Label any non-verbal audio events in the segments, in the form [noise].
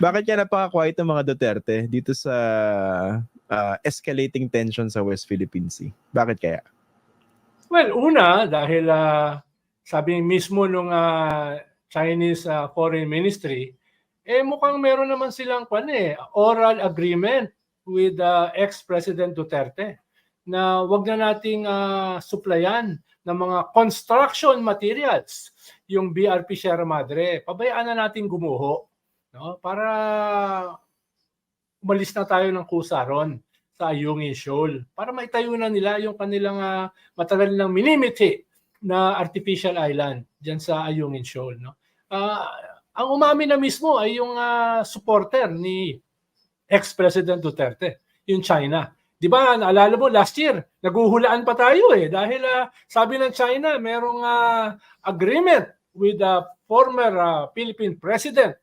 Bakit kaya napaka-quiet ng mga Duterte dito sa ah, escalating tension sa West Philippine Sea? Bakit kaya? Well, una, dahil ah, sabi mismo nung ah, Chinese ah, Foreign Ministry, eh mukhang meron naman silang kwan eh, oral agreement with ah, ex-President Duterte na wag na nating ah, supplyan ng mga construction materials yung BRP Sierra Madre. Pabayaan na natin gumuho no? para umalis na tayo ng kusa ron sa Ayungin Shoal para maitayo na nila yung kanilang ah, matagal nilang minimiti na artificial island diyan sa Ayungin Shoal no Ah, ang umami na mismo ay yung ah, supporter ni ex-president Duterte yung China di ba naalala mo last year naguhulaan pa tayo eh dahil ah, sabi ng China merong ah, agreement with the former ah, Philippine president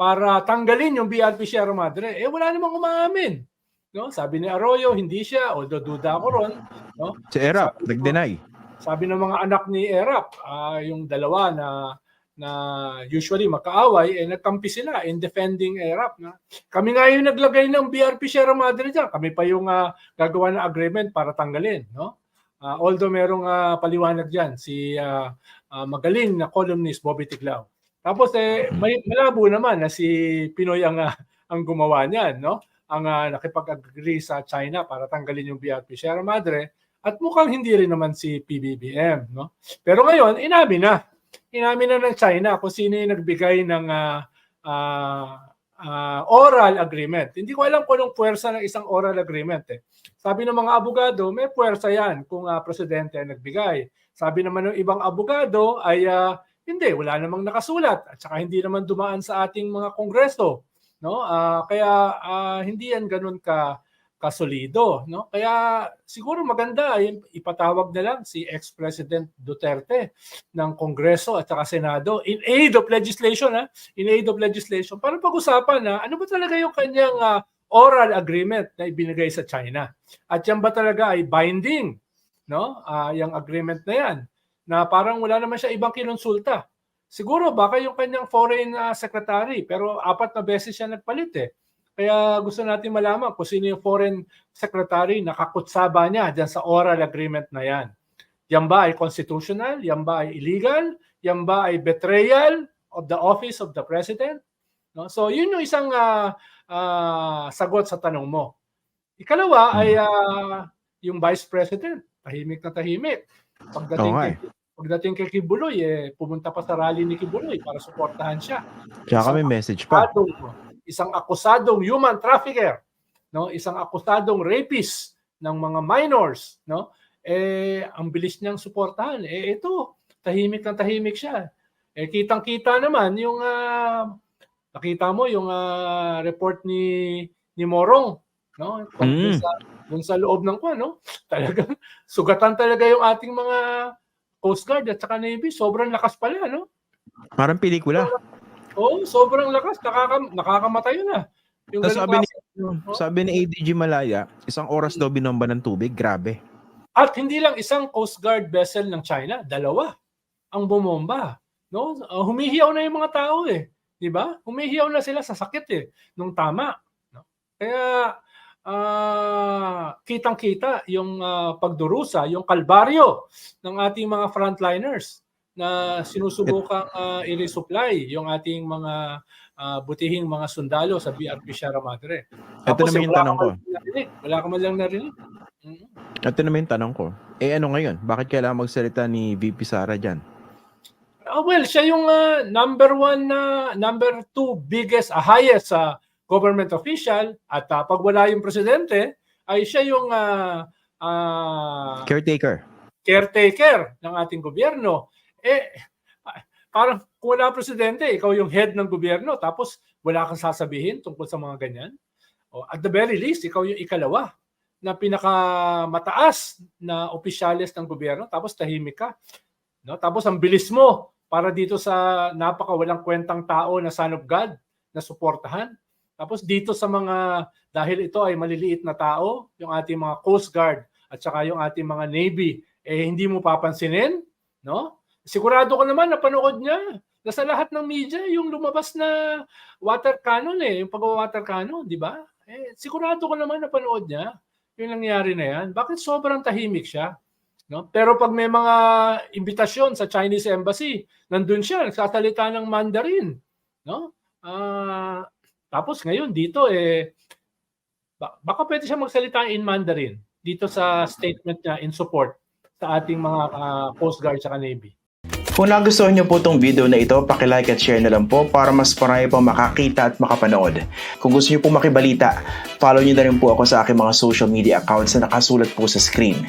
para tanggalin yung BRP Sierra Madre eh wala namang umaamin no sabi ni Arroyo hindi siya although duda ako ron no Si Erap, nag-deny. sabi ng mga anak ni Erap, ah, yung dalawa na na usually magkaaway, eh nagkampi sila in defending Erap. Na. Kami nga yung naglagay ng BRP Sierra Madre dyan. Kami pa yung ah, gagawa ng agreement para tanggalin. No? Ah, although merong ah, paliwanag dyan, si ah, ah, magaling na columnist Bobby Tiglao. Tapos eh, may, malabo naman na si Pinoy ang, ah, ang gumawa niyan. No? Ang ah, nakipag-agree sa China para tanggalin yung BRP Sierra Madre. At mukhang hindi rin naman si PBBM, no? Pero ngayon, inamin na. Inamin na ng China kung sino yung nagbigay ng ah, ah, ah, oral agreement. Hindi ko alam kung anong puwersa ng isang oral agreement. Eh. Sabi ng mga abogado, may puwersa yan kung ah, presidente ang nagbigay. Sabi naman ng ibang abogado ay ah, hindi, wala namang nakasulat at saka hindi naman dumaan sa ating mga kongreso. No? Ah, kaya ah, hindi yan ganun ka kasolido, no? Kaya siguro maganda ay ipatawag na lang si ex-president Duterte ng Kongreso at saka Senado in aid of legislation, ha? In aid of legislation para pag-usapan na ano ba talaga yung kanyang ah, oral agreement na ibinigay sa China. At yan ba talaga ay binding, no? Ah, yung agreement na yan na parang wala naman siya ibang kinonsulta. Siguro baka yung kanyang foreign ah, secretary pero apat na beses siya nagpalit eh. Kaya gusto natin malaman kung sino yung foreign secretary na kakutsaba niya dyan sa oral agreement na yan. Yan ba ay constitutional? Yan ba ay illegal? Yan ba ay betrayal of the office of the president? No? So yun yung isang ah, ah, sagot sa tanong mo. Ikalawa ay ah, yung vice president. Tahimik na tahimik. Pagdating, Oo nga kay, pagdating kay Kibuloy, eh, pumunta pa sa rally ni Kibuloy para suportahan siya Tsaka may message pa. akusadong, isang akusadong human trafficker, no? Isang akusadong rapist ng mga minors, no? Eh ang bilis niyang suportahan. Eh ito, tahimik na tahimik siya. Eh kitang-kita naman yung ah, nakita mo yung ah, report ni ni Morong, no? Dun Mm. sa dun sa loob ng kwan, no? Talagang [laughs] sugatan talaga yung ating mga Coast Guard at saka Navy. Sobrang lakas pala, no? Parang pelikula. Oo, sobrang lakas. Nakaka, nakakamatay na. Yung Tapos sabi ni, klase- sabi ni ADG Malaya, isang oras daw binomba ng tubig. Grabe. At hindi lang isang Coast Guard vessel ng China, dalawa ang bumomba. No? Uh, humihiyaw na yung mga tao eh. 'Di ba? Humihiyaw na sila sa sakit eh nung tama, no? Kaya ah, kitang-kita yung ah, pagdurusa, yung kalbaryo ng ating mga frontliners na sinusubukang ah, i-resupply yung ating mga ah, butihing mga sundalo sa BRP Sierra Madre. Ito naman yung tanong ko. narinig. Wala ka man lang narinig. Mm. Ito naman yung tanong ko. Eh ano ngayon? Bakit kailangan magsalita ni VP Sara dyan? Ah, well, siya yung ah, number one na number two biggest, ah, highest sa government official at ah, pag wala yung presidente, ay siya yung ah, ah, Caretaker. caretaker ng ating gobyerno. Eh, parang kung wala presidente, ikaw yung head ng gobyerno, tapos wala kang sasabihin tungkol sa mga ganyan. O, at the very least, ikaw yung ikalawa na pinakamataas na opisyalis ng gobyerno, tapos tahimik ka. No? Tapos ang bilis mo para dito sa napaka walang kwentang tao na son of God na suportahan. Tapos dito sa mga, dahil ito ay maliliit na tao, yung ating mga Coast Guard at saka yung ating mga Navy, eh hindi mo papansinin, no? Sigurado ko naman napanood niya. Nasa lahat ng media yung lumabas na water cannon eh, yung pag-water cannon, di ba? Eh, sigurado ko naman napanood niya yung nangyari na yan. Bakit sobrang tahimik siya? No? Pero pag may mga imbitasyon sa Chinese embassy, nandun siya, nagsasalita ng Mandarin, no? Ah, tapos ngayon dito eh ba- baka pwede siya magsalita in Mandarin dito sa statement niya in support sa ating mga ah, Coast Guard sa Navy. Kung nagustuhan niyo po itong video na ito, pakilike at share na lang po para mas marami pong makakita at makapanood. Kung gusto niyo po makibalita, follow niyo na rin po ako sa aking mga social media accounts na nakasulat po sa screen.